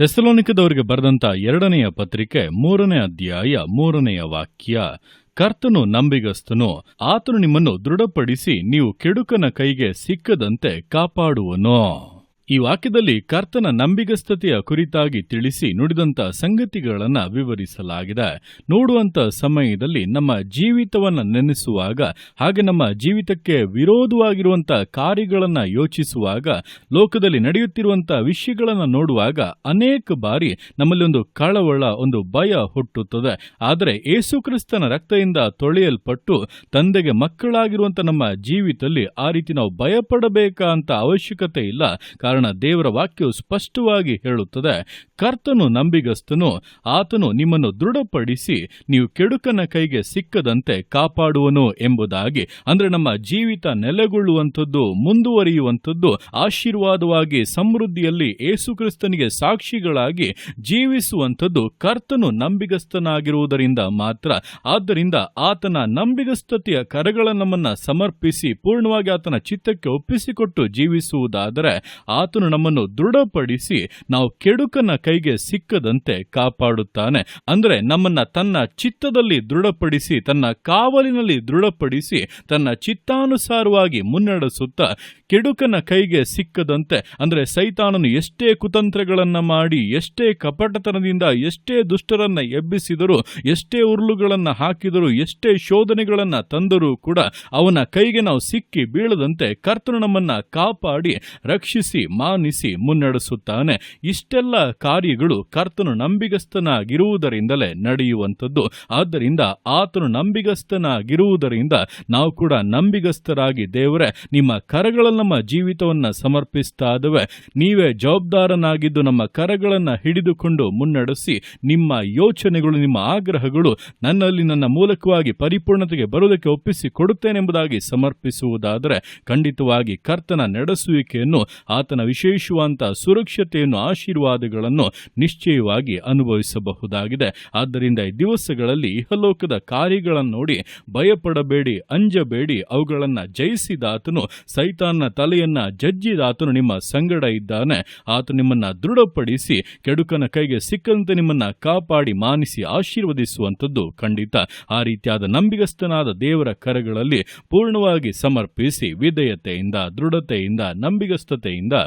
ತೆಸಲೋನಿಕದವರಿಗೆ ಬರೆದಂತ ಎರಡನೆಯ ಪತ್ರಿಕೆ ಮೂರನೇ ಅಧ್ಯಾಯ ಮೂರನೆಯ ವಾಕ್ಯ, ಕರ್ತನು ನಂಬಿಗಸ್ತನು, ಆತನು ನಿಮ್ಮನ್ನು ದೃಢಪಡಿಸಿ ನೀವು ಕೆಡುಕನ ಕೈಗೆ ಸಿಕ್ಕದಂತೆ ಕಾಪಾಡುವನು. ಈ ವಾಕ್ಯದಲ್ಲಿ ಕರ್ತನ ನಂಬಿಗಸ್ತತೆಯ ಕುರಿತಾಗಿ ತಿಳಿಸಿ ನುಡಿದಂತ ಸಂಗತಿಗಳನ್ನು ವಿವರಿಸಲಾಗಿದೆ. ನೋಡುವಂತ ಸಮಯದಲ್ಲಿ ನಮ್ಮ ಜೀವಿತವನ್ನು ನೆನೆಸುವಾಗ ಹಾಗೆ ನಮ್ಮ ಜೀವಿತಕ್ಕೆ ವಿರೋಧವಾಗಿರುವಂತ ಕಾರ್ಯಗಳನ್ನು ಯೋಚಿಸುವಾಗ, ಲೋಕದಲ್ಲಿ ನಡೆಯುತ್ತಿರುವಂತ ವಿಷಯಗಳನ್ನು ನೋಡುವಾಗ ಅನೇಕ ಬಾರಿ ನಮ್ಮಲ್ಲಿ ಒಂದು ಕಳವಳ, ಒಂದು ಭಯ ಹುಟ್ಟುತ್ತದೆ. ಆದರೆ ಏಸುಕ್ರಿಸ್ತನ ರಕ್ತದಿಂದ ತೊಳೆಯಲ್ಪಟ್ಟು ತಂದೆಗೆ ಮಕ್ಕಳಾಗಿರುವಂತ ನಮ್ಮ ಜೀವಿತದಲ್ಲಿ ಆ ರೀತಿ ನಾವು ಭಯಪಡಬೇಕಾ ಅಂತ ಅವಶ್ಯಕತೆ ಇಲ್ಲ. ಕಾರಣ ದೇವರ ವಾಕ್ಯವು ಸ್ಪಷ್ಟವಾಗಿ ಹೇಳುತ್ತದೆ, ಕರ್ತನು ನಂಬಿಗಸ್ತನು, ಆತನು ನಿಮ್ಮನ್ನು ದೃಢಪಡಿಸಿ ನೀವು ಕೆಡುಕನ ಕೈಗೆ ಸಿಕ್ಕದಂತೆ ಕಾಪಾಡುವನು ಎಂಬುದಾಗಿ. ಅಂದರೆ ನಮ್ಮ ಜೀವಿತ ನೆಲೆಗೊಳ್ಳುವಂಥದ್ದು, ಮುಂದುವರಿಯುವಂಥದ್ದು, ಆಶೀರ್ವಾದವಾಗಿ, ಸಮೃದ್ಧಿಯಲ್ಲಿ ಏಸುಕ್ರಿಸ್ತನಿಗೆ ಸಾಕ್ಷಿಗಳಾಗಿ ಜೀವಿಸುವಂಥದ್ದು ಕರ್ತನು ನಂಬಿಗಸ್ತನಾಗಿರುವುದರಿಂದ ಮಾತ್ರ. ಆದ್ದರಿಂದ ಆತನ ನಂಬಿಗಸ್ತತೆಯ ಕರಗಳ ನಮ್ಮನ್ನ ಸಮರ್ಪಿಸಿ, ಪೂರ್ಣವಾಗಿ ಆತನ ಚಿತ್ತಕ್ಕೆ ಒಪ್ಪಿಸಿಕೊಟ್ಟು ಜೀವಿಸುವುದಾದರೆ ಆತನು ನಮ್ಮನ್ನು ದೃಢಪಡಿಸಿ ನಾವು ಕೆಡುಕನ ಕೈಗೆ ಸಿಕ್ಕದಂತೆ ಕಾಪಾಡುತ್ತಾನೆ. ಅಂದರೆ ನಮ್ಮನ್ನ ತನ್ನ ಚಿತ್ತದಲ್ಲಿ ದೃಢಪಡಿಸಿ, ತನ್ನ ಕಾವಲಿನಲ್ಲಿ ದೃಢಪಡಿಸಿ, ತನ್ನ ಚಿತ್ತಾನುಸಾರವಾಗಿ ಮುನ್ನಡೆಸುತ್ತಾ ಕೆಡುಕನ ಕೈಗೆ ಸಿಕ್ಕದಂತೆ, ಅಂದರೆ ಸೈತಾನನು ಎಷ್ಟೇ ಕುತಂತ್ರಗಳನ್ನು ಮಾಡಿ, ಎಷ್ಟೇ ಕಪಟತನದಿಂದ, ಎಷ್ಟೇ ದುಷ್ಟರನ್ನ ಎಬ್ಬಿಸಿದರೂ, ಎಷ್ಟೇ ಉರುಳುಗಳನ್ನು ಹಾಕಿದರೂ, ಎಷ್ಟೇ ಶೋಧನೆಗಳನ್ನು ತಂದರೂ ಕೂಡ ಅವನ ಕೈಗೆ ನಾವು ಸಿಕ್ಕಿ ಬೀಳದಂತೆ ಕರ್ತನು ನಮ್ಮನ್ನ ಕಾಪಾಡಿ, ರಕ್ಷಿಸಿ ಮಾನಿಸಿ ಮುನ್ನಡೆಸುತ್ತಾನೆ. ಇಷ್ಟೆಲ್ಲ ಕಾರ್ಯಗಳು ಕರ್ತನು ನಂಬಿಗಸ್ತನಾಗಿರುವುದರಿಂದಲೇ ನಡೆಯುವಂಥದ್ದು. ಆದ್ದರಿಂದ ಆತನು ನಂಬಿಗಸ್ತನಾಗಿರುವುದರಿಂದ ನಾವು ಕೂಡ ನಂಬಿಗಸ್ತರಾಗಿ ದೇವರೇ, ನಿಮ್ಮ ಕರಗಳಲ್ಲಿ ನಮ್ಮ ಜೀವಿತವನ್ನು ಸಮರ್ಪಿಸ್ತಾ ನೀವೇ ಜವಾಬ್ದಾರನಾಗಿದ್ದು ನಮ್ಮ ಕರಗಳನ್ನು ಹಿಡಿದುಕೊಂಡು ಮುನ್ನಡೆಸಿ, ನಿಮ್ಮ ಯೋಚನೆಗಳು, ನಿಮ್ಮ ಆಗ್ರಹಗಳು ನನ್ನಲ್ಲಿ ನನ್ನ ಮೂಲಕವಾಗಿ ಪರಿಪೂರ್ಣತೆಗೆ ಬರುವುದಕ್ಕೆ ಒಪ್ಪಿಸಿ ಕೊಡುತ್ತೇನೆಂಬುದಾಗಿ ಸಮರ್ಪಿಸುವುದಾದರೆ ಖಂಡಿತವಾಗಿ ಕರ್ತನ ನಡೆಸುವಿಕೆಯನ್ನು ಆತನ ವಿಶೇಷವಾದಂಥ ಸುರಕ್ಷತೆಯನ್ನು ಆಶೀರ್ವಾದಗಳನ್ನು ನಿಶ್ಚಯವಾಗಿ ಅನುಭವಿಸಬಹುದಾಗಿದೆ. ಆದ್ದರಿಂದ ಈ ದಿವಸಗಳಲ್ಲಿ ಇಹಲೋಕದ ಕಾರ್ಯಗಳನ್ನು ನೋಡಿ ಭಯಪಡಬೇಡಿ, ಅಂಜಬೇಡಿ, ಅವುಗಳನ್ನು ಜಯಿಸಿದಾತನು, ಸೈತಾನ್ನ ತಲೆಯನ್ನು ಜಜ್ಜಿದಾತನು ನಿಮ್ಮ ಸಂಗಡ ಇದ್ದಾನೆ. ಆತ ನಿಮ್ಮನ್ನು ದೃಢಪಡಿಸಿ ಕೆಡುಕನ ಕೈಗೆ ಸಿಕ್ಕಂತೆ ನಿಮ್ಮನ್ನು ಕಾಪಾಡಿ ಮಾನಿಸಿ ಆಶೀರ್ವದಿಸುವಂಥದ್ದು ಖಂಡಿತ. ಆ ರೀತಿಯಾದ ನಂಬಿಗಸ್ತನಾದ ದೇವರ ಕರಗಳಲ್ಲಿ ಪೂರ್ಣವಾಗಿ ಸಮರ್ಪಿಸಿ ವಿಧೇಯತೆಯಿಂದ, ದೃಢತೆಯಿಂದ, ನಂಬಿಗಸ್ತತೆಯಿಂದ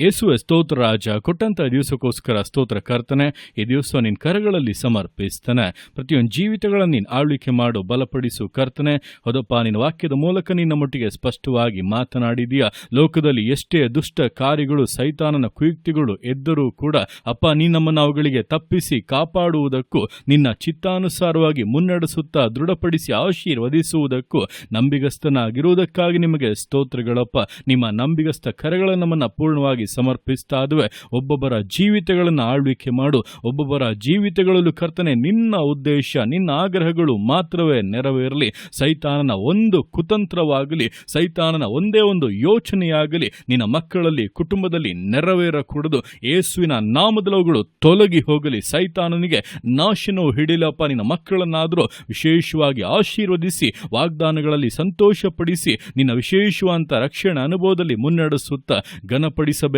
ಯೇಸುವೆ ಸ್ತೋತ್ರ ರಾಜ ಕೊಟ್ಟಂತ ದಿವಸಕ್ಕೋಸ್ಕರ ಸ್ತೋತ್ರ ಕರ್ತನೆ, ಈ ದಿವಸ ನಿನ್ನ ಕರಗಳಲ್ಲಿ ಸಮರ್ಪಿಸ್ತಾನೆ. ಪ್ರತಿಯೊಂದು ಜೀವಿತಗಳನ್ನು ನೀನು ಆಳ್ವಿಕೆ ಮಾಡು, ಬಲಪಡಿಸು ಕರ್ತನೆ. ಹೌದಪ್ಪ, ನಿನ್ನ ವಾಕ್ಯದ ಮೂಲಕ ನಿನ್ನ ಮಟ್ಟಿಗೆ ಸ್ಪಷ್ಟವಾಗಿ ಮಾತನಾಡಿದೀಯ? ಲೋಕದಲ್ಲಿ ಎಷ್ಟೇ ದುಷ್ಟ ಕಾರ್ಯಗಳು, ಸೈತಾನನ ಕುಯುಕ್ತಿಗಳು ಎದ್ದರೂ ಕೂಡ, ಅಪ್ಪ ನೀ ನಮ್ಮನ್ನು ಅವುಗಳಿಗೆ ತಪ್ಪಿಸಿ ಕಾಪಾಡುವುದಕ್ಕೂ, ನಿನ್ನ ಚಿತ್ತಾನುಸಾರವಾಗಿ ಮುನ್ನಡೆಸುತ್ತಾ ದೃಢಪಡಿಸಿ ಆಶೀರ್ವದಿಸುವುದಕ್ಕೂ ನಂಬಿಗಸ್ತನಾಗಿರುವುದಕ್ಕಾಗಿ ನಿಮಗೆ ಸ್ತೋತ್ರಗಳಪ್ಪ. ನಿಮ್ಮ ನಂಬಿಗಸ್ತ ಕರೆಗಳನ್ನು ನಮ್ಮನ್ನು ಪೂರ್ಣವಾಗಿ ಸಮರ್ಪಿಸ್ತಾ ಇದುವೆ ಒಬ್ಬೊಬ್ಬರ ಜೀವಿತಗಳನ್ನು ಆಳ್ವಿಕೆ ಮಾಡು. ಒಬ್ಬೊಬ್ಬರ ಜೀವಿತಗಳಲ್ಲೂ ಕರ್ತನೆ, ನಿನ್ನ ಉದ್ದೇಶ, ನಿನ್ನ ಆಗ್ರಹಗಳು ಮಾತ್ರವೇ ನೆರವೇರಲಿ. ಸೈತಾನನ ಒಂದು ಕುತಂತ್ರವಾಗಲಿ, ಸೈತಾನನ ಒಂದೇ ಒಂದು ಯೋಚನೆಯಾಗಲಿ, ನಿನ್ನ ಮಕ್ಕಳಲ್ಲಿ, ಕುಟುಂಬದಲ್ಲಿ ನೆರವೇರಕೂಡದು. ಯೇಸುವಿನ ನಾಮದಲವುಗಳು ತೊಲಗಿ ಹೋಗಲಿ. ಸೈತಾನನಿಗೆ ನಾಶನವು ಹಿಡಿಲಪ್ಪ. ನಿನ್ನ ಮಕ್ಕಳನ್ನಾದರೂ ವಿಶೇಷವಾಗಿ ಆಶೀರ್ವದಿಸಿ, ವಾಗ್ದಾನಗಳಲ್ಲಿ ಸಂತೋಷಪಡಿಸಿ, ನಿನ್ನ ವಿಶೇಷವಾದಂಥ ರಕ್ಷಣೆ ಅನುಭವದಲ್ಲಿ ಮುನ್ನಡೆಸುತ್ತಾ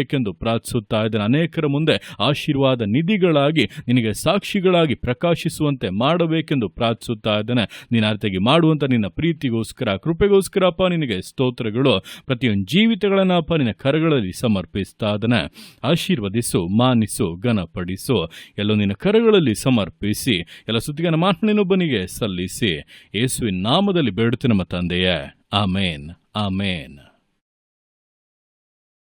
ಘನಪಡಿಸಬೇಕೆಂದು ಪ್ರಾರ್ಥಿಸುತ್ತಾ ಇದ್ದೇನೆ. ಅನೇಕರ ಮುಂದೆ ಆಶೀರ್ವಾದ ನಿಧಿಗಳಾಗಿ ನಿನಗೆ ಸಾಕ್ಷಿಗಳಾಗಿ ಪ್ರಕಾಶಿಸುವಂತೆ ಮಾಡಬೇಕೆಂದು ಪ್ರಾರ್ಥಿಸುತ್ತಾ ಇದ್ದೇನೆ. ನಿನ್ನ ಅರ್ಥಗೆ ಮಾಡುವಂತ ನಿನ್ನ ಪ್ರೀತಿಗೋಸ್ಕರ, ಕೃಪೆಗೋಸ್ಕರಪ್ಪ ನಿನಗೆ ಸ್ತೋತ್ರಗಳು. ಪ್ರತಿಯೊಂದು ಜೀವಿತಗಳನ್ನಪ್ಪ ನಿನ್ನ ಕರಗಳಲ್ಲಿ ಸಮರ್ಪಿಸ್ತಾ ಇದ್ದೇನೆ. ಆಶೀರ್ವದಿಸು, ಮಾನಿಸು, ಘನಪಡಿಸು. ಎಲ್ಲೋ ನಿನ್ನ ಕರಗಳಲ್ಲಿ ಸಮರ್ಪಿಸಿ, ಎಲ್ಲ ಸುದ್ದಿಗನ ಮಾತನಿನೊಬ್ಬನಿಗೆ ಸಲ್ಲಿಸಿ. ಯೇಸುವಿನ ನಾಮದಲ್ಲಿ ಬೇಡುತ್ತೆ ನಮ್ಮ ತಂದೆಯೇ. ಆಮೇನ್. ಆಮೇನ್.